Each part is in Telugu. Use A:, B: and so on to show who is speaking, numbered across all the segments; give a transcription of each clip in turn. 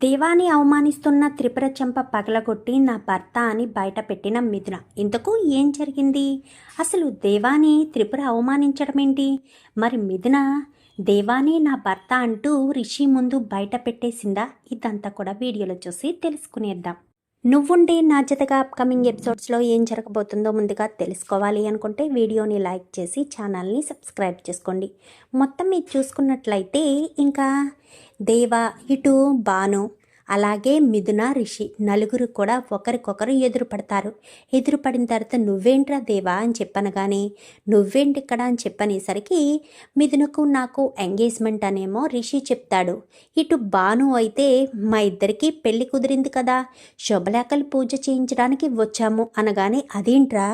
A: దేవాని అవమానిస్తున్న త్రిపుర చెంప పగలగొట్టి నా భర్త అని బయట పెట్టిన మిథున. ఇంతకు ఏం జరిగింది? అసలు దేవాని త్రిపుర అవమానించడం ఏంటి మరి మిథున దేవాని నా భర్త అంటూ రిషి ముందు బయట పెట్టేసిందా ఇదంతా కూడా వీడియోలో చూసి తెలుసుకునేద్దాం. నువ్వుండే నా జతగా అప్కమింగ్ ఎపిసోడ్స్లో ఏం జరగబోతుందో ముందుగా తెలుసుకోవాలి అనుకుంటే వీడియోని లైక్ చేసి ఛానల్ని సబ్స్క్రైబ్ చేసుకోండి. మొత్తం మీరు చూసుకున్నట్లయితే ఇంకా దేవ ఇటు బాను అలాగే మిథున రిషి నలుగురు కూడా ఒకరికొకరు ఎదురుపడతారు. ఎదురుపడిన తర్వాత నువ్వేంట్రా దేవా అని చెప్పనగానే నువ్వేంటి ఇక్కడ అని చెప్పనేసరికి మిథునకు నాకు ఎంగేజ్మెంట్ అనేమో రిషి చెప్తాడు. ఇటు బాను అయితే మా ఇద్దరికి పెళ్ళి కుదిరింది కదా శుభలేఖలు పూజ చేయించడానికి వచ్చాము అనగానే అదేంట్రా?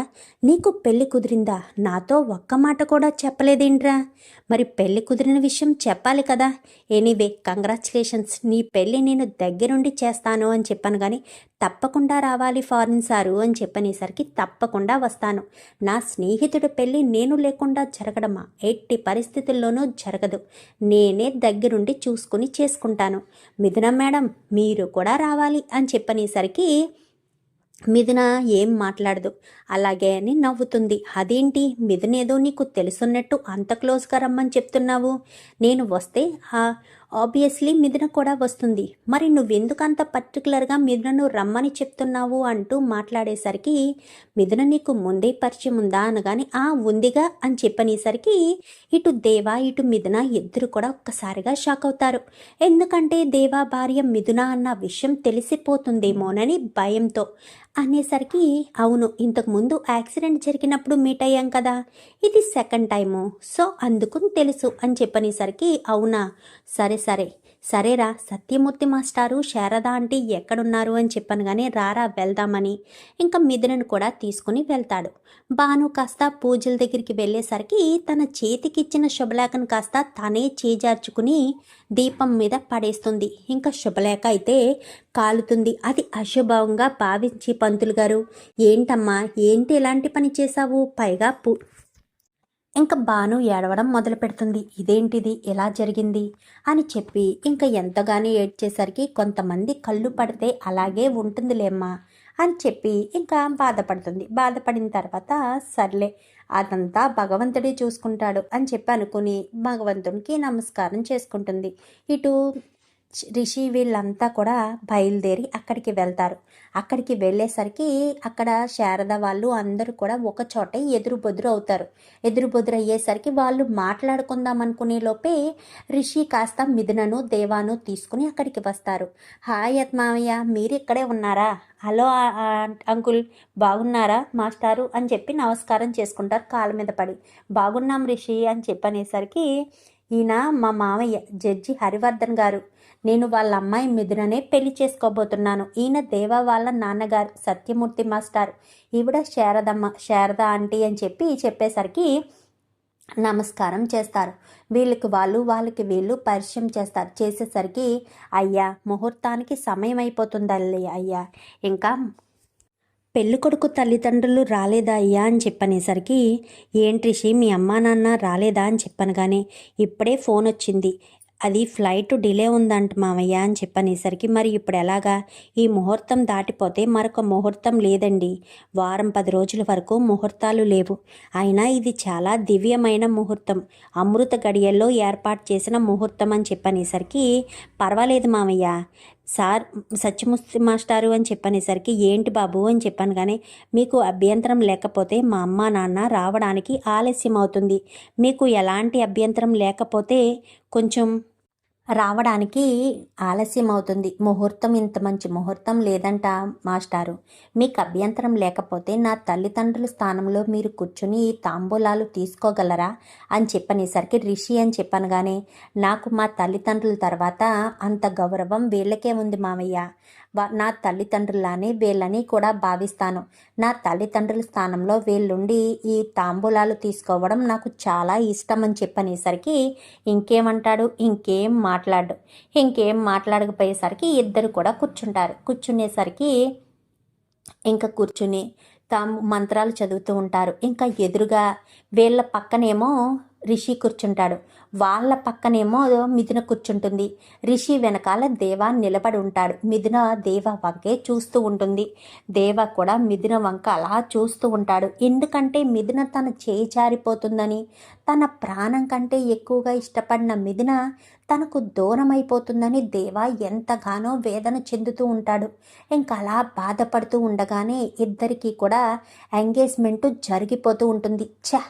A: నీకు పెళ్ళి కుదిరిందా? నాతో ఒక్క మాట కూడా చెప్పలేదేంట్రా? మరి పెళ్ళి కుదిరిన విషయం చెప్పాలి కదా. Anyway congratulations. నీ పెళ్ళి నేను దగ్గర దగ్గరుండి చేస్తాను అని చెప్పాను కానీ తప్పకుండా రావాలి ఫారిన్ సారు అని చెప్పనేసరికి తప్పకుండా వస్తాను. నా స్నేహితుడి పెళ్ళి నేను లేకుండా జరగడమా? ఎట్టి పరిస్థితుల్లోనూ జరగదు. నేనే దగ్గరుండి చూసుకుని చేసుకుంటాను. మిథున మేడం మీరు కూడా రావాలి అని చెప్పనేసరికి మిథున ఏం మాట్లాడదు. అలాగే అని నవ్వుతుంది. అదేంటి? మిథునేదో నీకు తెలుసున్నట్టు అంత క్లోజ్గా రమ్మని చెప్తున్నావు. నేను వస్తే ఆబ్వియస్లీ మిథున కూడా వస్తుంది. మరి నువ్వెందుకు అంత పర్టికులర్గా మిథునను రమ్మని చెప్తున్నావు అంటూ మాట్లాడేసరికి మిథున నీకు ముందే పరిచయం ఉందా అనగాని ఆ ఉందిగా అని చెప్పనేసరికి ఇటు దేవా ఇటు మిథున ఇద్దరు కూడా ఒక్కసారిగా షాక్ అవుతారు. ఎందుకంటే దేవా భార్య మిథున అన్న విషయం తెలిసిపోతుందేమోనని భయంతో. అనేసరికి అవును ఇంతకు ముందు యాక్సిడెంట్ జరిగినప్పుడు మీట్ అయ్యాం కదా. ఇది సెకండ్ టైము. సో అందుకు తెలుసు అని చెప్పనేసరికి అవునా? సరే సరే. సరేరా సత్యమూర్తి మాస్టారు శారద ఆంటీ ఎక్కడున్నారు అని చెప్పాను కానీ రారా వెళ్దామని. ఇంకా మిథునను కూడా తీసుకుని వెళ్తాడు. భాను కాస్త పూజల దగ్గరికి వెళ్ళేసరికి తన చేతికిచ్చిన శుభలేఖను కాస్త తనే చేజార్చుకుని దీపం మీద పడేస్తుంది. ఇంకా శుభలేఖ అయితే కాలుతుంది. అది అశుభంగా భావించి పంతులు గారు ఏంటమ్మా ఏంటి ఎలాంటి పని చేశావు? పైగా పూ ఇంకా బాను ఏడవడం మొదలు పెడుతుంది ఇదేంటిది? ఎలా జరిగింది? అని చెప్పి ఇంకా ఎంతగానో ఏడ్చేసరికి కొంతమంది కళ్ళు పడితే అలాగే ఉంటుందిలేమ్మా అని చెప్పి ఇంకా బాధపడుతుంది. బాధపడిన తర్వాత సర్లే అదంతా భగవంతుడే చూసుకుంటాడు అని చెప్పి అనుకుని భగవంతునికి నమస్కారం చేసుకుంటుంది. ఇటు రిషి వీళ్ళంతా కూడా బయలుదేరి అక్కడికి వెళ్తారు. అక్కడికి వెళ్ళేసరికి అక్కడ శారద వాళ్ళు అందరూ కూడా ఒక చోట ఎదురు బొదురు అవుతారు. ఎదురు బొదురు అయ్యేసరికి వాళ్ళు మాట్లాడుకుందాం అనుకునే లోపే రిషి కాస్త మిథునను దేవాను తీసుకుని అక్కడికి వస్తారు. హాయ్ మావయ్య మీరు ఇక్కడే ఉన్నారా? హలో అంకుల్ బాగున్నారా మాస్టారు? అని చెప్పి నమస్కారం చేసుకుంటారు కాళ్ళ మీద పడి. బాగున్నాం రిషి అని చెప్పనేసరికి ఈయన మా మామయ్య జడ్జి హరివర్ధన్ గారు నేను వాళ్ళ అమ్మాయి మిథుననే పెళ్ళి చేసుకోబోతున్నాను. ఈయన దేవ వాళ్ళ నాన్నగారు సత్యమూర్తి మాస్టర్. ఈవిడ శారదమ్మ శారద ఆంటీ అని చెప్పి చెప్పేసరికి నమస్కారం చేస్తారు. వీళ్ళకి వాళ్ళు వాళ్ళకి వీళ్ళు పరిచయం చేస్తారు. చేసేసరికి అయ్యా ముహూర్తానికి సమయం అయిపోతుందల్లి అయ్యా. ఇంకా పెళ్ళికొడుకు తల్లిదండ్రులు రాలేదా అయ్యా అని చెప్పనేసరికి ఏంటి మీ అమ్మా నాన్న రాలేదా అని చెప్పను కానీ ఇప్పుడే ఫోన్ వచ్చింది. అది ఫ్లైట్ డిలే ఉందంట మామయ్య అని చెప్పనేసరికి మరి ఇప్పుడు ఎలాగా? ఈ ముహూర్తం దాటిపోతే మరొక ముహూర్తం లేదండి. వారం పది రోజుల వరకు ముహూర్తాలు లేవు. అయినా ఇది చాలా దివ్యమైన ముహూర్తం. అమృత గడియల్లో ఏర్పాటు చేసిన ముహూర్తం అని చెప్పనేసరికి పర్వాలేదు మామయ్య. సార్ సత్యమూర్తి మాస్టారు అని చెప్పనేసరికి ఏంటి బాబు అని చెప్పాను కానీ మీకు అభ్యంతరం లేకపోతే మా అమ్మ నాన్న రావడానికి ఆలస్యం అవుతుంది మీకు ఎలాంటి అభ్యంతరం లేకపోతే కొంచెం రావడానికి ఆలస్యం అవుతుంది ముహూర్తం ఇంత మంచి ముహూర్తం లేదంట మాస్టారు. మీకు అభ్యంతరం లేకపోతే నా తల్లిదండ్రుల స్థానంలో మీరు కూర్చుని ఈ తాంబూలాలు తీసుకోగలరా? అని చెప్పనేసరికి రిషి అని చెప్పనగానే నాకు మా తల్లిదండ్రుల తర్వాత అంత గౌరవం వీళ్ళకే ఉంది మామయ్య నా తల్లిదండ్రులానే వీళ్ళని కూడా భావిస్తాను. నా తల్లిదండ్రుల స్థానంలో వీళ్ళుండి ఈ తాంబూలాలు తీసుకోవడం నాకు చాలా ఇష్టం అని చెప్పనేసరికి ఇంకేమంటాడు? ఇంకేం మాట్లాడు? ఇంకేం మాట్లాడకపోయేసరికి ఇద్దరు కూడా కూర్చుంటారు. కూర్చునేసరికి ఇంకా కూర్చుని తాము మంత్రాలు చదువుతూ ఉంటారు. ఇంకా ఎదురుగా వీళ్ళ పక్కనేమో రిషి కూర్చుంటాడు. వాళ్ళ పక్కనేమో మిథున కూర్చుంటుంది. రిషి వెనకాల దేవ నిలబడి ఉంటాడు. మిథున దేవ వంకే చూస్తూ ఉంటుంది. దేవ కూడా మిథున వంక అలా చూస్తూ ఉంటాడు. ఎందుకంటే మిథున తన చేయి జారిపోతుందని తన ప్రాణం కంటే ఎక్కువగా ఇష్టపడిన మిథున తనకు దూరం అయిపోతుందని దేవ ఎంతగానో వేదన చెందుతూ ఉంటాడు. ఇంకా అలా బాధపడుతూ ఉండగానే ఇద్దరికీ కూడా ఎంగేజ్మెంట్ జరిగిపోతూ ఉంటుంది. ఛ!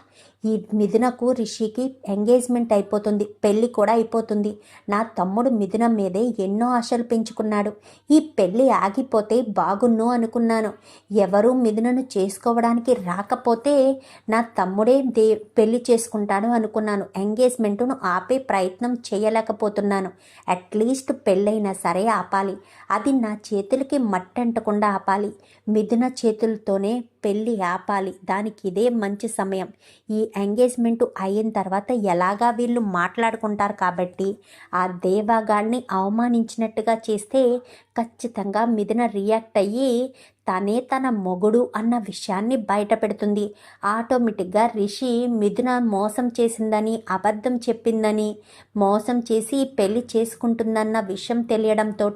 A: ఈ మిథునకు రిషికి ఎంగేజ్మెంట్ అయిపోతుంది పెళ్ళి కూడా అయిపోతుంది. నా తమ్ముడు మిథున మీదే ఎన్నో ఆశలు పెంచుకున్నాడు. ఈ పెళ్ళి ఆగిపోతే బాగున్ను అనుకున్నాను. ఎవరూ మిథునను చేసుకోవడానికి రాకపోతే నా తమ్ముడే దే పెళ్ళి చేసుకుంటాడు అనుకున్నాను. ఎంగేజ్మెంట్ను ఆపే ప్రయత్నం చేయలేకపోతున్నాను. అట్లీస్ట్ పెళ్ళైనా సరే ఆపాలి. అది నా చేతులకి మట్టంటకుండా ఆపాలి. మిథున చేతులతోనే పెళ్ళి ఆపాలి. దానికి ఇదే మంచి సమయం. ఈ ఎంగేజ్మెంట్ అయిన తర్వాత ఎలాగా వీళ్ళు మాట్లాడుకుంటారు కాబట్టి ఆ దేవాగాడిని అవమానించినట్టుగా చేస్తే ఖచ్చితంగా మిథున రియాక్ట్ అయ్యి తనే తన మొగుడు అన్న విషయాన్ని బయటపెడుతుంది. ఆటోమేటిక్గా రిషి మిథున మోసం చేసిందని అబద్ధం చెప్పిందని మోసం చేసి పెళ్ళి చేసుకుంటుందన్న విషయం తెలియడంతో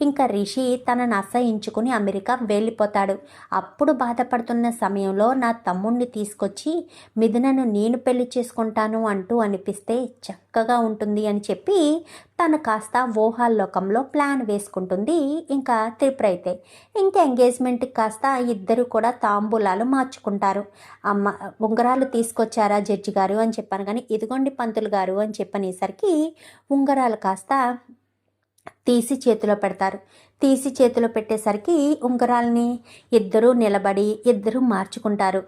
A: ఇంకా రిషి తనను అసహించుకుని అమెరికా వెళ్ళిపోతాడు. అప్పుడు బాధపడుతున్న సమయంలో నా తమ్ముణ్ణి తీసుకొచ్చి మిథునను నేను పెళ్ళి చేసుకుంటాను అంటూ అనిపిస్తే చక్కగా ఉంటుంది అని చెప్పి తను కాస్త ఊహాల్లోకంలో ప్లాన్ వేసుకుంటుంది ఇంకా త్రిపుర అయితే. ఇంకా ఎంగేజ్మెంట్కి కాస్త ఇద్దరు కూడా తాంబూలాలు మార్చుకుంటారు. అమ్మ ఉంగరాలు తీసుకొచ్చారా జడ్జి గారు అని చెప్పాను కానీ ఇదిగోండి పంతులు గారు అని చెప్పనేసరికి ఉంగరాలు కాస్త తీసి చేతిలో పెడతారు. తీసి చేతిలో పెట్టేసరికి ఉంగరాల్ని ఇద్దరూ నిలబడి ఇద్దరూ మార్చుకుంటారు.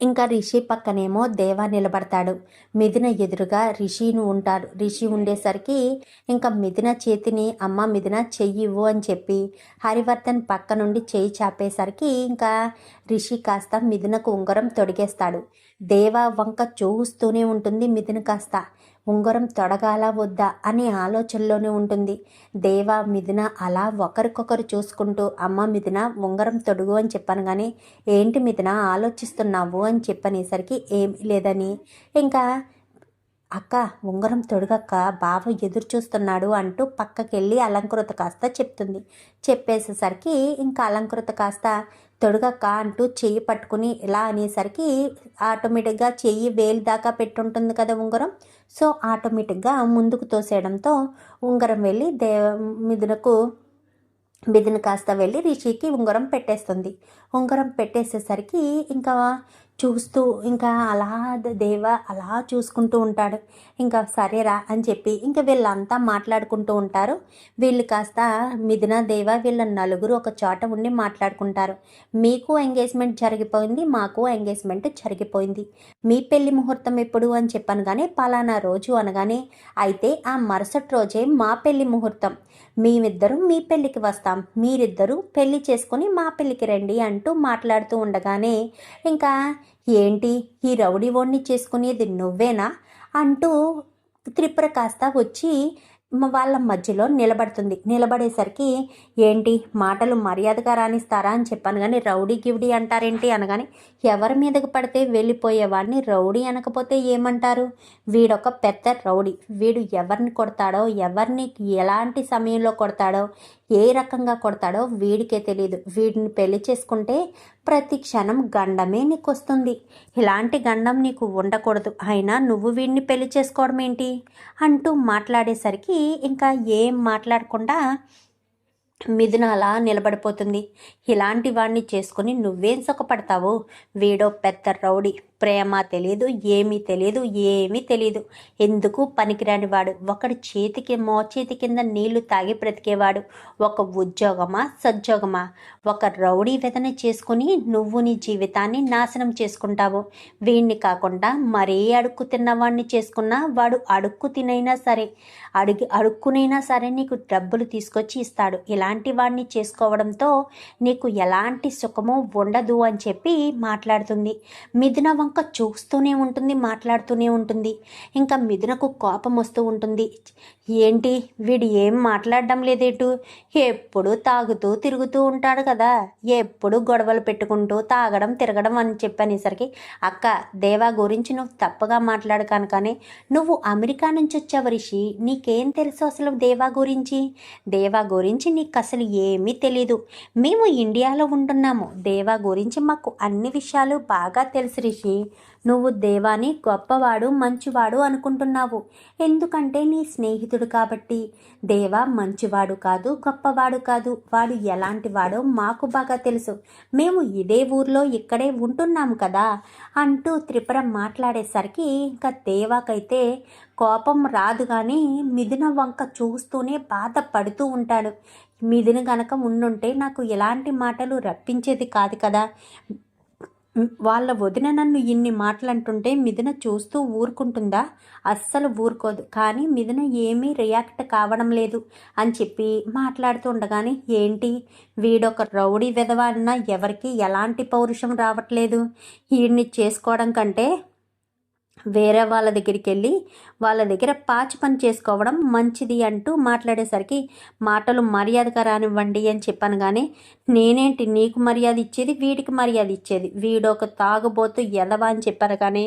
A: ఇంకా రిషి పక్కనేమో దేవా నిలబడతాడు. మిథున ఎదురుగా రిషిను ఉంటాడు. రిషి ఉండేసరికి ఇంకా మిథున చేతిని అమ్మ మిథున చెయ్యివ్వు అని చెప్పి హరివర్ధన్ పక్క నుండి చెయ్యి చాపేసరికి ఇంకా రిషి కాస్త మిథునకు ఉంగరం తొడిగేస్తాడు. దేవా వంక చూస్తూనే ఉంటుంది మిథున కాస్త. ఉంగరం తొడగాల వద్దా అనే ఆలోచనలోనే ఉంటుంది. దేవ మిథున అలా ఒకరికొకరు చూసుకుంటూ అమ్మ మిథున ఉంగరం తొడుగు అని చెప్పాను కానీ ఏంటి మిథున ఆలోచిస్తున్నావు అని చెప్పనేసరికి ఏమీ లేదని. ఇంకా అక్క ఉంగరం తొడుగక్క బావ ఎదురు చూస్తున్నాడు అంటూ పక్కకెళ్ళి అలంకృత కాస్త చెప్తుంది. చెప్పేసేసరికి ఇంకా అలంకృత కాస్త తొడుగక్క అంటూ చెయ్యి పట్టుకుని ఇలా అనేసరికి ఆటోమేటిక్గా చెయ్యి వేలు దాకా పెట్టుంటుంది కదా ఉంగరం. సో ఆటోమేటిక్గా ముందుకు తోసేయడంతో ఉంగరం వెళ్ళి దేవ మిథునకు మిథున కాస్త వెళ్ళి రిషికి ఉంగరం పెట్టేస్తుంది. ఉంగరం పెట్టేసేసరికి ఇంకా చూస్తూ ఇంకా అలా దేవ అలా చూసుకుంటూ ఉంటాడు. ఇంకా సరేరా అని చెప్పి ఇంకా వీళ్ళంతా మాట్లాడుకుంటూ ఉంటారు. వీళ్ళు కాస్త మిథున దేవ వీళ్ళ నలుగురు ఒక చోట ఉండి మాట్లాడుకుంటారు. మీకు ఎంగేజ్మెంట్ జరిగిపోయింది మాకు ఎంగేజ్మెంట్ జరిగిపోయింది. మీ పెళ్ళి ముహూర్తం ఎప్పుడు? అని చెప్పాను కానీ పలానా రోజు అనగానే అయితే ఆ మరుసటి రోజే మా పెళ్ళి ముహూర్తం. మేమిద్దరం మీ పెళ్ళికి వస్తాం. మీరిద్దరూ పెళ్ళి చేసుకొని మా పెళ్ళికి రండి అంటూ మాట్లాడుతూ ఉండగానే ఇంకా ఏంటి? ఈ రౌడీ ఓణ్ణి చేసుకునేది నువ్వేనా? అంటూ త్రిపుర కాస్త వచ్చి వాళ్ళ మధ్యలో నిలబడుతుంది. నిలబడేసరికి ఏంటి? మాటలు మర్యాదగా రాణిస్తారా అని చెప్పాను కానీ రౌడీ గివిడి అంటారేంటి అనగానే ఎవరి మీదకి పడితే వెళ్ళిపోయేవాడిని రౌడీ అనకపోతే ఏమంటారు? వీడొక పెద్ద రౌడీ. వీడు ఎవరిని కొడతాడో ఎవరిని ఎలాంటి సమయంలో కొడతాడో ఏ రకంగా కొడతాడో వీడికే తెలియదు వీడిని పెళ్ళి చేసుకుంటే ప్రతి క్షణం గండమే నీకు వస్తుంది ఇలాంటి గండం నీకు ఉండకూడదు. అయినా నువ్వు వీడిని పెళ్ళి చేసుకోవడం ఏంటి? అంటూ మాట్లాడేసరికి ఇంకా ఏం మాట్లాడకుండా మిథున అలా నిలబడిపోతుంది. ఇలాంటి వాడిని చేసుకుని నువ్వేం సుఖపడతావు? వీడో పెద్ద రౌడీ. ప్రేమ తెలియదు ఏమీ తెలియదు ఏమీ తెలియదు ఎందుకు పనికిరాని వాడు ఒకడి చేతికి మోచేతి కింద నీళ్ళు తాగి బ్రతికేవాడు. ఒక ఉద్యోగమా సద్యోగమా? ఒక రౌడీ వెదన చేసుకుని నువ్వు నీ జీవితాన్ని నాశనం చేసుకుంటావు. వీడిని కాకుండా మరే అడుక్కు తిన్నవాడిని చేసుకున్నా వాడు అడుక్కు తినైనా సరే అడుగు అడుక్కునైనా సరే నీకు డబ్బులు తీసుకొచ్చి ఇస్తాడు. ఇలాంటి వాడిని చేసుకోవడంతో నీకు ఎలాంటి సుఖము ఉండదు అని చెప్పి మాట్లాడుతుంది. మిథున వంక చూస్తూనే ఉంటుంది మాట్లాడుతూనే ఉంటుంది. ఇంకా మిథునకు కోపం వస్తూ ఉంటుంది. ఏంటి? వీడు ఏం మాట్లాడడం లేదేటు? ఎప్పుడు తాగుతూ తిరుగుతూ ఉంటాడు కదా. ఎప్పుడు గొడవలు పెట్టుకుంటూ తాగడం తిరగడం అని చెప్పనేసరికి అక్క దేవా గురించి నువ్వు తప్పగా మాట్లాడు కానుకనే నువ్వు అమెరికా నుంచి వచ్చావు రిషి. నీకేం తెలుసు అసలు దేవా గురించి? దేవా గురించి నీకు అసలు ఏమీ తెలీదు. మేము ఇండియాలో ఉంటున్నాము. దేవా గురించి మాకు అన్ని విషయాలు బాగా తెలుసు రిషి. నువ్వు దేవాని గొప్పవాడు మంచివాడు అనుకుంటున్నావు. ఎందుకంటే నీ స్నేహితుడు కాబట్టి. దేవా మంచివాడు కాదు గొప్పవాడు కాదు. వాడు ఎలాంటి వాడో మాకు బాగా తెలుసు. మేము ఇదే ఊర్లో ఇక్కడే ఉంటున్నాము కదా. అంటూ త్రిపుర మాట్లాడేసరికి ఇంకా దేవాకైతే కోపం రాదు కానీ మిథున వంక చూస్తూనే బాధపడుతూ ఉంటాడు. మిథున గనక ఉండుంటే నాకు ఎలాంటి మాటలు రప్పించేది కాదు కదా. వాళ్ళ వదిన నన్ను ఇన్ని మాటలంటుంటే మిథున చూస్తూ ఊరుకుంటుందా? అస్సలు ఊరుకోదు. కానీ మిథున ఏమీ రియాక్ట్ కావడం లేదు అని చెప్పి మాట్లాడుతూ ఉండగానే ఏంటి? వీడొక రౌడీ విధవ ఎవరికి ఎలాంటి పౌరుషం రావట్లేదు? వీడిని చేసుకోవడం కంటే వేరే వాళ్ళ దగ్గరికి వెళ్ళి వాళ్ళ దగ్గర పాచి పని చేసుకోవడం మంచిది అంటూ మాట్లాడేసరికి మాటలు మర్యాదగా రానివ్వండి అని చెప్పాను కానీ నేనేంటి నీకు మర్యాద ఇచ్చేది వీడికి మర్యాద ఇచ్చేది? వీడొక ఒక తాగుబోతు ఎదవా అని చెప్పారు కానీ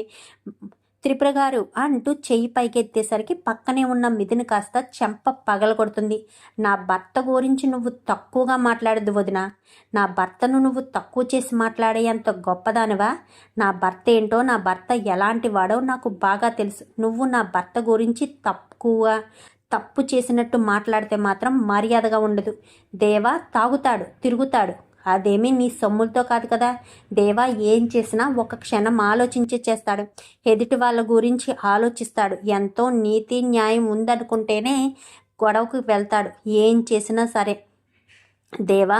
A: త్రిపుర గారు అంటూ చెయ్యి పైకెత్తేసరికి పక్కనే ఉన్న మిథుని కాస్త చెంప పగలగొడుతుంది. నా భర్త గురించి నువ్వు తక్కువగా మాట్లాడదు వదిన. నా భర్తను నువ్వు తక్కువ చేసి మాట్లాడేంత గొప్పదానివా? నా భర్త ఏంటో నా భర్త ఎలాంటి వాడో నాకు బాగా తెలుసు. నువ్వు నా భర్త గురించి తక్కువ తప్పు చేసినట్టు మాట్లాడితే మాత్రం మర్యాదగా ఉండదు. దేవా తాగుతాడు తిరుగుతాడు. అదేమీ నీ సొమ్ములతో కాదు కదా. దేవా ఏం చేసినా ఒక క్షణం ఆలోచించి చేస్తాడు. ఎదుటి వాళ్ళ గురించి ఆలోచిస్తాడు. ఎంతో నీతి న్యాయం ఉందనుకుంటేనే గొడవకు వెళ్తాడు. ఏం చేసినా సరే. దేవా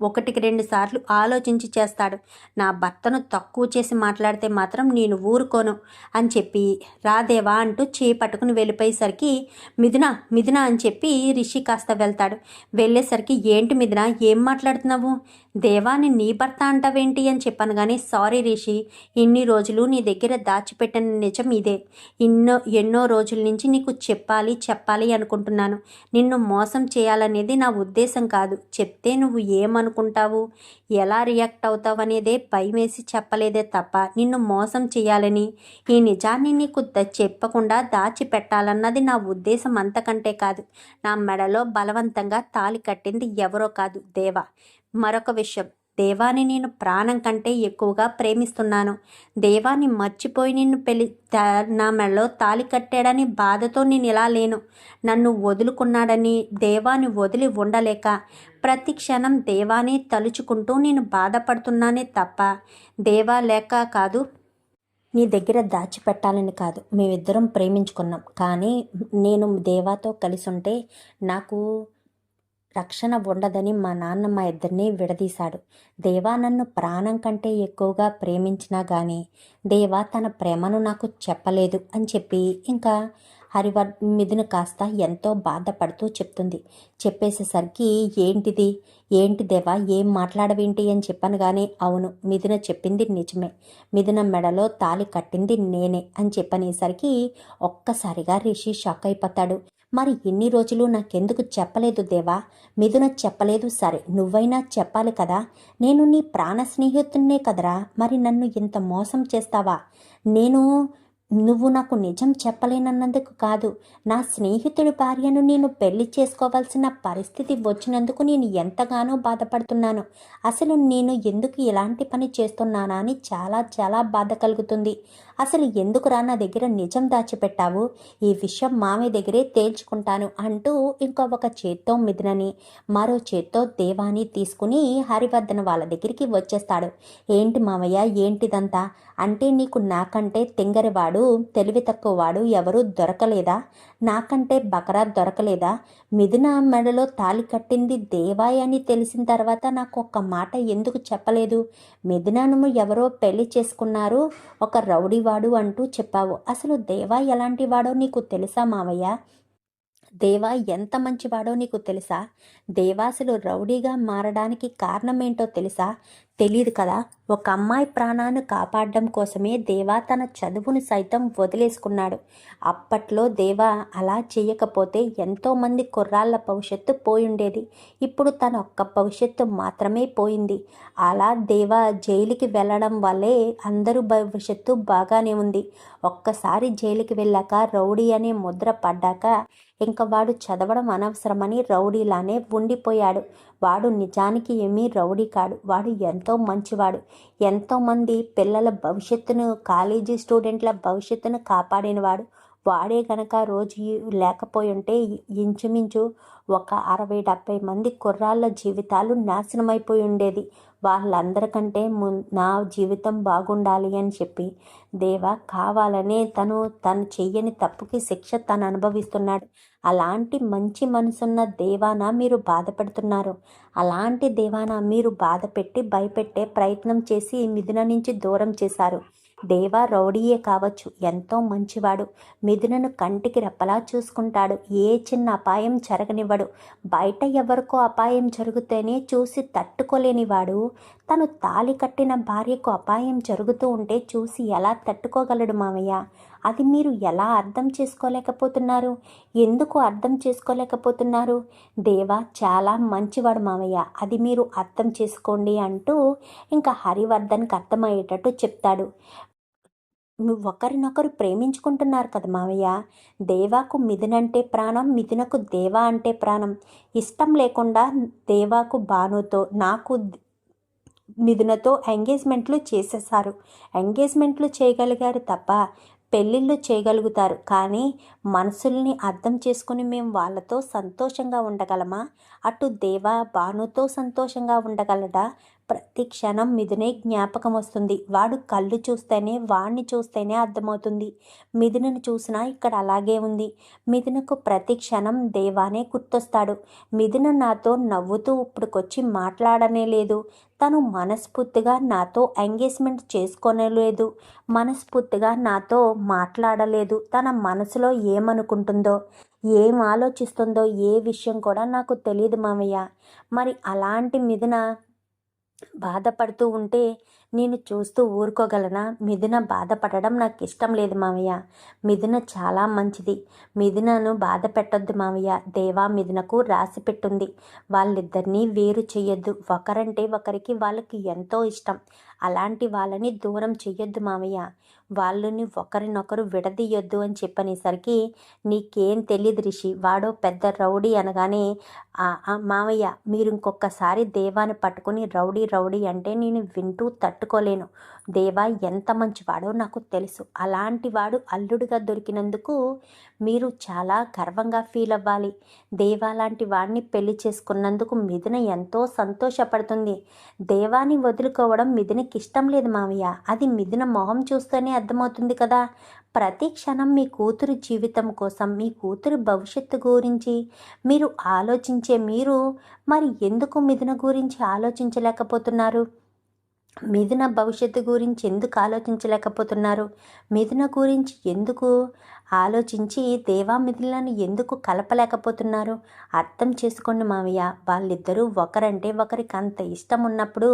A: ఒకటికి రెండు సార్లు ఆలోచించి చేస్తాడు. నా భర్తను తక్కువ చేసి మాట్లాడితే మాత్రం నేను ఊరుకోను అని చెప్పి రాదేవా అంటూ చేయి పట్టుకుని వెళ్ళిపోయేసరికి మిథున మిథున అని చెప్పి రిషి కాస్త వెళ్తాడు. వెళ్ళేసరికి ఏంటి మిథున ఏం మాట్లాడుతున్నావు? దేవాని నీ భర్త అంటావేంటి అని చెప్పాను కానీ సారీ రిషి ఇన్ని రోజులు నీ దగ్గర దాచిపెట్టిన నిజం ఇదే. ఎన్నో ఎన్నో రోజుల నుంచి నీకు చెప్పాలి చెప్పాలి అనుకుంటున్నాను. నిన్ను మోసం చేయాలనేది నా ఉద్దేశం కాదు. చెప్తే నువ్వు ఏమనుకుంటావు? ఎలా రియాక్ట్ అవుతావు అనేదే భయమేసి చెప్పలేదే తప్ప నిన్ను మోసం చేయాలని ఈ నిజాన్ని నీకు చెప్పకుండా దాచిపెట్టాలన్నది నా ఉద్దేశం అంతకంటే కాదు. నా మెడలో బలవంతంగా తాలి కట్టింది ఎవరో కాదు దేవా. మరొక విషయం. దేవాని నేను ప్రాణం కంటే ఎక్కువగా ప్రేమిస్తున్నాను. దేవాన్ని మర్చిపోయి నిన్ను పెళ్ళి నా మెడలో తాలి కట్టాడని బాధతో నేను ఇలా లేను. నన్ను వదులుకున్నాడని దేవాన్ని వదిలి ఉండలేక ప్రతి క్షణం దేవాన్ని తలుచుకుంటూ నేను బాధపడుతున్నానే తప్ప దేవా లేక కాదు నీ దగ్గర దాచిపెట్టాలని కాదు. మేమిద్దరం ప్రేమించుకున్నాం. కానీ నేను దేవాతో కలిసి ఉంటే నాకు రక్షణ ఉండదని మా నాన్న మా ఇద్దరిని విడదీశాడు. దేవా నన్ను ప్రాణం కంటే ఎక్కువగా ప్రేమించినా కానీ దేవా తన ప్రేమను నాకు చెప్పలేదు అని చెప్పి ఇంకా హరివర్ మిథున కాస్త ఎంతో బాధపడుతూ చెప్తుంది. చెప్పేసేసరికి ఏంటిది? ఏంటి దేవా? ఏం మాట్లాడవేంటి అని చెప్పాను కానీ అవును మిథున చెప్పింది నిజమే. మిథున మెడలో తాలి కట్టింది నేనే అని చెప్పనేసరికి ఒక్కసారిగా రిషి షాక్ అయిపోతాడు. మరి ఎన్ని రోజులు నాకెందుకు చెప్పలేదు దేవా? మిథున చెప్పలేదు సరే నువ్వైనా చెప్పాలి కదా? నేను నీ ప్రాణ స్నేహితున్నే కదరా? మరి నన్ను ఇంత మోసం చేస్తావా? నేను నువ్వు నాకు నిజం చెప్పలేనన్నందుకు కాదు నా స్నేహితుడి భార్యను నేను పెళ్ళి చేసుకోవాల్సిన పరిస్థితి వచ్చినందుకు నేను ఎంతగానో బాధపడుతున్నాను. అసలు నేను ఎందుకు ఇలాంటి పని చేస్తున్నానా అని చాలా చాలా బాధ కలుగుతుంది. అసలు ఎందుకురా నా దగ్గర నిజం దాచిపెట్టావు? ఈ విషయం మామయ్య దగ్గరే తేల్చుకుంటాను అంటూ ఇంకో ఒక చేత్తో మిథునని మరో చేత్తో దేవాని తీసుకుని హరివర్ధన వాళ్ళ దగ్గరికి వచ్చేస్తాడు. ఏంటి మామయ్య ఏంటిదంతా? అంటే నీకు నాకంటే తింగరివాడు తెలివి తక్కువవాడు ఎవరూ దొరకలేదా? నాకంటే బకరా దొరకలేదా? మిథున మెడలో తాలి కట్టింది దేవాయ్ అని తెలిసిన తర్వాత నాకు ఒక్క మాట ఎందుకు చెప్పలేదు? మిథునను ఎవరో పెళ్ళి చేసుకున్నారు ఒక రౌడీవాడు అంటూ చెప్పావు. అసలు దేవా ఎలాంటి వాడో నీకు తెలుసా మావయ్య? దేవా ఎంత మంచివాడో నీకు తెలుసా? దేవాసులు రౌడీగా మారడానికి కారణమేంటో తెలుసా? తెలియదు కదా ఒక అమ్మాయి ప్రాణాన్ని కాపాడడం కోసమే దేవా తన చదువును సైతం వదిలేసుకున్నాడు. అప్పట్లో దేవా అలా చేయకపోతే ఎంతోమంది కుర్రాళ్ళ భవిష్యత్తు పోయుండేది. ఇప్పుడు తన ఒక్క భవిష్యత్తు మాత్రమే పోయింది. అలా దేవా జైలుకి వెళ్ళడం వల్లే అందరూ భవిష్యత్తు బాగానే ఉంది. ఒక్కసారి జైలుకి వెళ్ళాక రౌడీ అనే ముద్ర పడ్డాక ఇంకా వాడు చదవడం అనవసరమని రౌడీలానే ఉండిపోయాడు. వాడు నిజానికి ఏమీ రౌడీ కాడు. వాడు ఎంతో మంచివాడు. ఎంతోమంది పిల్లల భవిష్యత్తును కాలేజీ స్టూడెంట్ల భవిష్యత్తును కాపాడినవాడు. వాడే గనక రోజు లేకపోయి ఉంటే ఇంచుమించు ఒక అరవై డెబ్బై మంది కుర్రాళ్ళ జీవితాలు నాశనమైపోయి ఉండేది వాళ్ళందరికంటే ము నా జీవితం బాగుండాలి అని చెప్పి దేవ కావాలనే తను తను చెయ్యని తప్పుకి శిక్ష తను అనుభవిస్తున్నాడు అలాంటి మంచి మనసున్న దేవాన మీరు బాధపడుతున్నారు. అలాంటి దేవాన మీరు బాధపెట్టి భయపెట్టే ప్రయత్నం చేసి మిథున నుంచి దూరం చేశారు. దేవా రౌడీయే కావచ్చు ఎంతో మంచివాడు. మిథునను కంటికి రెప్పలా చూసుకుంటాడు. ఏ చిన్న అపాయం జరగనివ్వడు. బయట ఎవరికో అపాయం జరిగితేనే చూసి తట్టుకోలేనివాడు. తను తాలి కట్టిన భార్యకు అపాయం జరుగుతూ ఉంటే చూసి ఎలా తట్టుకోగలడు మామయ్య? అది మీరు ఎలా అర్థం చేసుకోలేకపోతున్నారు? ఎందుకు అర్థం చేసుకోలేకపోతున్నారు? దేవా చాలా మంచివాడు మామయ్య. అది మీరు అర్థం చేసుకోండి అంటూ ఇంకా హరివర్ధన్కి అర్థమయ్యేటట్టు చెప్తాడు. ఒకరినొకరు ప్రేమించుకుంటున్నారు కదా మావయ్య. దేవాకు మిథునంటే ప్రాణం మిథునకు దేవా అంటే ప్రాణం. ఇష్టం లేకుండా దేవాకు బాణుతో నాకు మిథునతో ఎంగేజ్మెంట్లు చేసేసారు ఎంగేజ్మెంట్లు చేయగలిగారు తప్ప పెళ్ళిళ్ళు చేయగలుగుతారు. కానీ మనసుల్ని అర్థం చేసుకుని మేము వాళ్ళతో సంతోషంగా ఉండగలమా? అటు దేవా భానుతో సంతోషంగా ఉండగలడా? ప్రతి క్షణం మిథునే జ్ఞాపకం వస్తుంది. వాడు కళ్ళు చూస్తేనే వాడిని చూస్తేనే అర్థమవుతుంది. మిథునను చూసినా ఇక్కడ అలాగే ఉంది. మిథునకు ప్రతి క్షణం దేవానే గుర్తొస్తాడు. మిథున నాతో నవ్వుతూ ఇప్పుడుకొచ్చి మాట్లాడనే లేదు. తను మనస్ఫూర్తిగా నాతో ఎంగేజ్మెంట్ చేసుకోనలేదు మనస్ఫూర్తిగా నాతో మాట్లాడలేదు. తన మనసులో ఏమనుకుంటుందో ఏం ఆలోచిస్తుందో ఏ విషయం కూడా నాకు తెలియదు మామయ్య. మరి అలాంటి మిథున బాధపడుతూ ఉంటే నేను చూస్తూ ఊరుకోగలనా? మిథున బాధపడడం నాకు ఇష్టం లేదు మావయ్య. మిథున చాలా మంచిది. మిథునను బాధ పెట్టొద్దు మావయ్య. దేవా మిథునకు రాసి పెట్టుంది. వాళ్ళిద్దరినీ వేరు చెయ్యొద్దు. ఒకరంటే ఒకరికి వాళ్ళకి ఎంతో ఇష్టం. అలాంటి వాళ్ళని దూరం చెయ్యొద్దు మావయ్య. వాళ్ళని ఒకరినొకరు విడదీయొద్దు అని చెప్పనేసరికి నీకేం తెలియదు రిషి. వాడో పెద్ద రౌడీ అనగానే మావయ్య మీరు ఇంకొకసారి దేవాన్ని పట్టుకుని రౌడీ రౌడీ అంటే నేను వింటూ తట్టుకోలేను. దేవా ఎంత మంచివాడో నాకు తెలుసు. అలాంటి వాడు అల్లుడిగా దొరికినందుకు మీరు చాలా గర్వంగా ఫీల్ అవ్వాలి. దేవా లాంటి వాడిని పెళ్ళి చేసుకున్నందుకు మిథున ఎంతో సంతోషపడుతుంది. దేవాని వదులుకోవడం మిథునకి ఇష్టం లేదు మావయ్య. అది మిథున మొహం చూస్తేనే అర్థమవుతుంది కదా. ప్రతి క్షణం మీ కూతురు జీవితం కోసం మీ కూతురు భవిష్యత్తు గురించి మీరు ఆలోచించే మీరు మరి ఎందుకు మిథున గురించి ఆలోచించలేకపోతున్నారు? మిథున భవిష్యత్తు గురించి ఎందుకు ఆలోచించలేకపోతున్నారు? మిథున గురించి ఎందుకు ఆలోచించి దేవా మిథులను ఎందుకు కలపలేకపోతున్నారు? అర్థం చేసుకోండి మావయ్య. వాళ్ళిద్దరూ ఒకరంటే ఒకరికి అంత ఇష్టం ఉన్నప్పుడు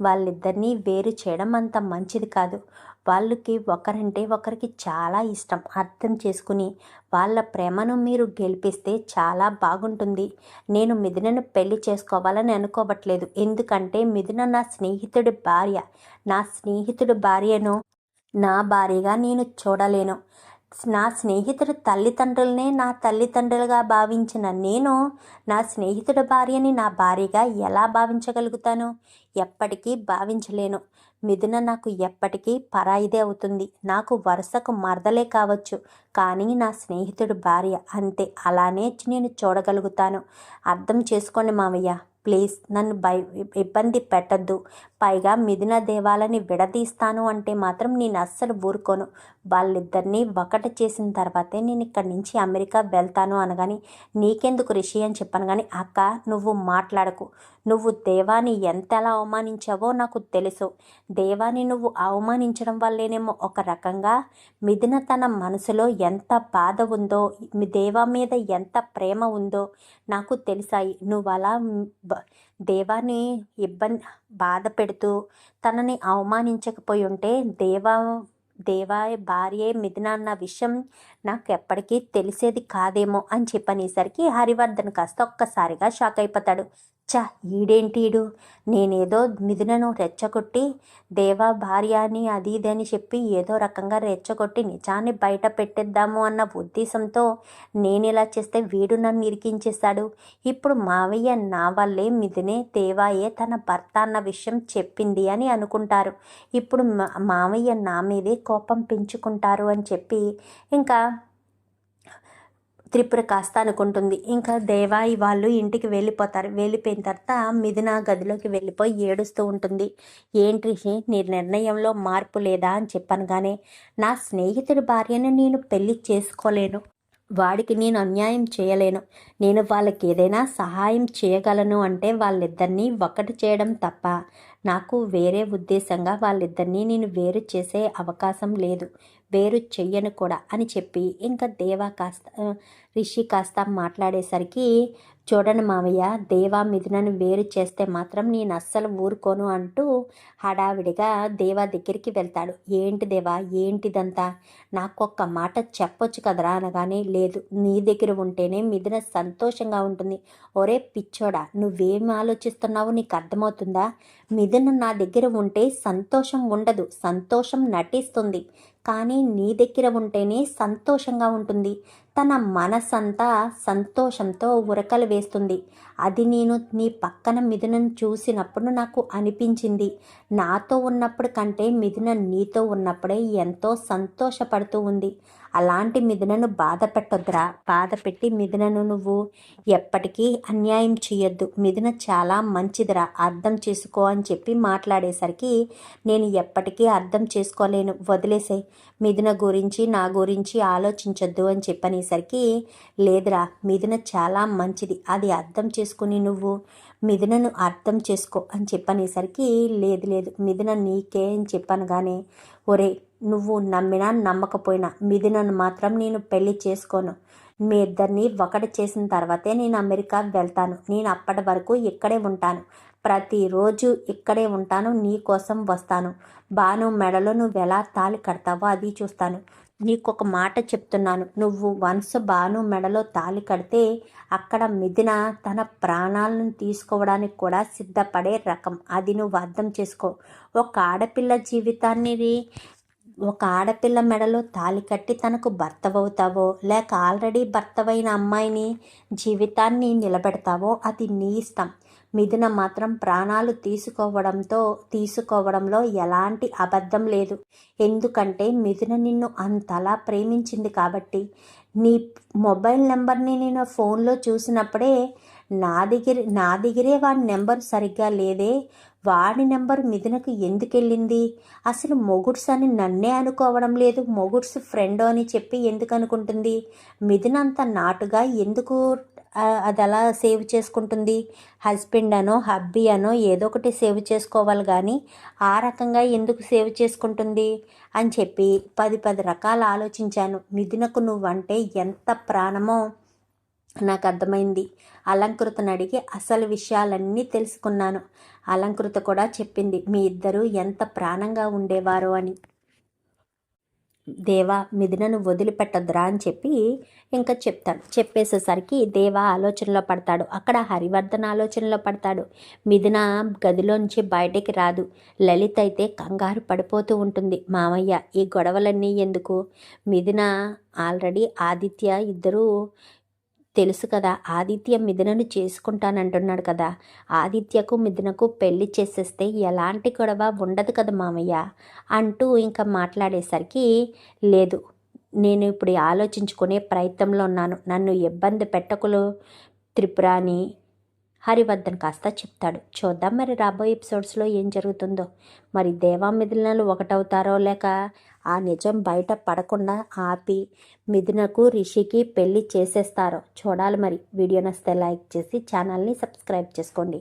A: వాళ్ళిద్దరినీ వేరు చేయడం అంత మంచిది కాదు. వాళ్ళకి ఒకరంటే ఒకరికి చాలా ఇష్టం. అర్థం చేసుకుని వాళ్ళ ప్రేమను మీరు గెలిపిస్తే చాలా బాగుంటుంది. నేను మిథునను పెళ్ళి చేసుకోవాలని అనుకోవట్లేదు. ఎందుకంటే మిథున నా స్నేహితుడి భార్య. నా స్నేహితుడి భార్యను నా భార్యగా నేను చూడలేను. నా స్నేహితుడు తల్లిదండ్రులనే నా తల్లిదండ్రులుగా భావించిన నేను నా స్నేహితుడి భార్యని నా భార్యగా ఎలా భావించగలుగుతాను? ఎప్పటికీ భావించలేను. మిథున నాకు ఎప్పటికీ పరాయిదే అవుతుంది. నాకు వరుసకు మరదలే కావచ్చు. కానీ నా స్నేహితుడు భార్య. అంతే. అలానే నేను చూడగలుగుతాను. అర్థం చేసుకోండి మావయ్య. ప్లీజ్ నన్ను భయ ఇబ్బంది పెట్టద్దు. పైగా మిథున దేవాలని విడదీస్తాను అంటే మాత్రం నేను అస్సలు ఊరుకోను. వాళ్ళిద్దరినీ ఒకటి చేసిన తర్వాతే నేను ఇక్కడి నుంచి అమెరికా వెళ్తాను అనగాని నీకెందుకు రిషి అని చెప్పాను కానీ అక్క నువ్వు మాట్లాడకు. నువ్వు దేవాని ఎంతలా అవమానించావో నాకు తెలుసు. దేవాని నువ్వు అవమానించడం వల్లేనేమో ఒక రకంగా మిథున తన మనసులో ఎంత బాధ ఉందో దేవా మీద ఎంత ప్రేమ ఉందో నాకు తెలిసాయి. నువ్వు అలా దేవాని ఇబ్బంది బాధ పెడుతూ తనని అవమానించకపోయి ఉంటే దేవా దేవా భార్యే మిథున అన్న విషయం నాకు ఎప్పటికీ తెలిసేది కాదేమో అని చెప్పనేసరికి హరివర్ధన్ కాస్త ఒక్కసారిగా షాక్ అయిపోతాడు. చా ఈడేంటి నేనేదో మిథునను రెచ్చగొట్టి దేవా భార్య అని అది ఇది అని చెప్పి ఏదో రకంగా రెచ్చగొట్టి నిజాన్ని బయట పెట్టేద్దాము అన్న ఉద్దేశంతో నేను ఇలా చేస్తే వీడు నన్ను ఇరికించేశాడు. ఇప్పుడు మావయ్య నా వల్లే మిథునే దేవాయే తన భర్త అన్న విషయం చెప్పింది అని అనుకుంటారు. ఇప్పుడు మా- మావయ్య నా మీదే కోపం పెంచుకుంటారు అని చెప్పి ఇంకా త్రిపుర కాస్త అనుకుంటుంది. ఇంకా దేవాయి వాళ్ళు ఇంటికి వెళ్ళిపోతారు. వెళ్ళిపోయిన తర్వాత మిథున గదిలోకి వెళ్ళిపోయి ఏడుస్తూ ఉంటుంది. ఏంటి నీ నిర్ణయంలో మార్పు లేదా అని చెప్పాను కానీ నా స్నేహితుడి భార్యను నేను పెళ్ళి చేసుకోలేను. వాడికి నేను అన్యాయం చేయలేను. నేను వాళ్ళకి ఏదైనా సహాయం చేయగలను అంటే వాళ్ళిద్దరినీ ఒకటి చేయడం తప్ప నాకు వేరే ఉద్దేశంగా వాళ్ళిద్దరినీ నేను వేరు చేసే అవకాశం లేదు. వేరు చెయ్యను కూడా అని చెప్పి ఇంకా దేవా కాస్త రిషి కాస్త మాట్లాడేసరికి చూడండి మావయ్య దేవా మిథునను వేరు చేస్తే మాత్రం నేను అస్సలు ఊరుకోను అంటూ హడావిడిగా దేవా దగ్గరికి వెళ్తాడు. ఏంటి దేవా ఏంటిదంతా? నాకు ఒక్క మాట చెప్పొచ్చు కదరా అనగానే లేదు నీ దగ్గర ఉంటేనే మిథున సంతోషంగా ఉంటుంది. ఒరే పిచ్చోడా నువ్వేం ఆలోచిస్తున్నావు? నీకు అర్థమవుతుందా? మిథున నా దగ్గర ఉంటే సంతోషం ఉండదు. సంతోషం నటిస్తుంది. కానీ నీ దగ్గర ఉంటేనే సంతోషంగా ఉంటుంది. తన మనసంతా సంతోషంతో ఉరకలు వేస్తుంది. అది నేను నీ పక్కన మిథునను చూసినప్పుడు నాకు అనిపించింది. నాతో ఉన్నప్పుడు కంటే మిథున నీతో ఉన్నప్పుడే ఎంతో సంతోషపడుతూ ఉంది. అలాంటి మిథునను బాధ పెట్టొద్దురా. బాధ పెట్టి మిథునను నువ్వు ఎప్పటికీ అన్యాయం చేయొద్దు మిథున చాలా మంచిదిరా. అర్థం చేసుకో అని చెప్పి మాట్లాడేసరికి నేను ఎప్పటికీ అర్థం చేసుకోలేను. వదిలేసే మిథున గురించి నా గురించి ఆలోచించొద్దు అని చెప్పనేసరికి లేదురా. మిథున చాలా మంచిది. అది అర్థం చేసుకుని నువ్వు మిథునను అర్థం చేసుకో అని చెప్పనేసరికి లేదు లేదు. మిథున నీకే అని చెప్పాను కానీ ఒరే నువ్వు నమ్మినా నమ్మకపోయినా మిథునను మాత్రం నేను పెళ్ళి చేసుకోను. మీ ఇద్దరిని ఒకటి చేసిన తర్వాతే నేను అమెరికా వెళ్తాను. నేను అప్పటి వరకు ఇక్కడే ఉంటాను. ప్రతిరోజు ఇక్కడే ఉంటాను. నీ కోసం వస్తాను. బాను మెడలో నువ్వు ఎలా తాళి కడతావో అది చూస్తాను. నీకు ఒక మాట చెప్తున్నాను. నువ్వు వన్స్ బాను మెడలో తాళి కడితే అక్కడ మిథున తన ప్రాణాలను తీసుకోవడానికి కూడా సిద్ధపడే రకం. అది నువ్వు అర్థం చేసుకో. ఒక ఆడపిల్ల జీవితాన్ని ఒక ఆడపిల్ల మెడలో తాళి కట్టి తనకు భర్తవవుతావో లేక ఆల్రెడీ భర్తవైన అమ్మాయిని జీవితాన్ని నిలబెడతావో అది నీ ఇష్టం. మిథున మాత్రం ప్రాణాలు తీసుకోవడంతో తీసుకోవడంలో ఎలాంటి అబద్ధం లేదు. ఎందుకంటే మిథున నిన్ను అంతలా ప్రేమించింది కాబట్టి. నీ మొబైల్ నెంబర్ని నేను ఫోన్లో చూసినప్పుడే నా దగ్గర నా దగ్గరే వాడి నెంబర్ సరిగ్గా లేదే. వాడి నెంబర్ మిథునకు ఎందుకు వెళ్ళింది అసలు మొగుడ్స్ అని నన్నే అనుకోవడం లేదు. మొగుడ్స్ ఫ్రెండ్ అని చెప్పి ఎందుకు అనుకుంటుంది మిథున అంత నాటుగా ఎందుకు అది అలా సేవ్ చేసుకుంటుంది? హస్బెండ్ అనో హబ్బీ అనో ఏదో ఒకటి సేవ్ చేసుకోవాలి కానీ ఆ రకంగా ఎందుకు సేవ్ చేసుకుంటుంది? అని చెప్పి పది పది రకాలు ఆలోచించాను. మిథునకు నువ్వంటే ఎంత ప్రాణమో నాకు అర్థమైంది. అలంకృతను అడిగి అసలు విషయాలన్నీ తెలుసుకున్నాను. అలంకృత కూడా చెప్పింది. మీ ఇద్దరూ ఎంత ప్రాణంగా ఉండేవారో అని. దేవా మిథునను వదిలిపెట్టద్దురా అని చెప్పి ఇంకా చెప్తాడు. చెప్పేసేసరికి దేవా ఆలోచనలో పడతాడు. అక్కడ హరివర్ధన్ ఆలోచనలో పడతాడు. మిథున గదిలోంచి బయటికి రాదు. లలిత అయితే కంగారు పడిపోతూ ఉంటుంది. మామయ్య ఈ గొడవలన్నీ ఎందుకు? మిథున ఆల్రెడీ ఆదిత్య ఇద్దరూ తెలుసు కదా ఆదిత్య మిథునను చేసుకుంటానంటున్నాడు కదా. ఆదిత్యకు మిథునకు పెళ్ళి చేసేస్తే ఎలాంటి గొడవ ఉండదు కదా మామయ్య అంటూ ఇంకా మాట్లాడేసరికి లేదు నేను ఇప్పుడు ఆలోచించుకునే ప్రయత్నంలో ఉన్నాను. నన్ను ఇబ్బంది పెట్టకులు త్రిపుర అని హరివర్ధన్ కాస్త చెప్తాడు. చూద్దాం మరి రాబోయే ఎపిసోడ్స్లో ఏం జరుగుతుందో. మరి దేవామిథులనలు ఒకటవుతారో లేక ఆ నిజం బయట పడకుండా ఆపి మిథునకు రిషికి పెళ్ళి చేసేస్తారో. చూడాలి మరి. వీడియో నస్తే లైక్ చేసి ఛానల్ని సబ్స్క్రైబ్ చేసుకోండి.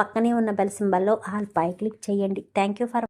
A: పక్కనే ఉన్న బెల్ సింబల్లో ఆల్ పై క్లిక్ చేయండి. Thank you for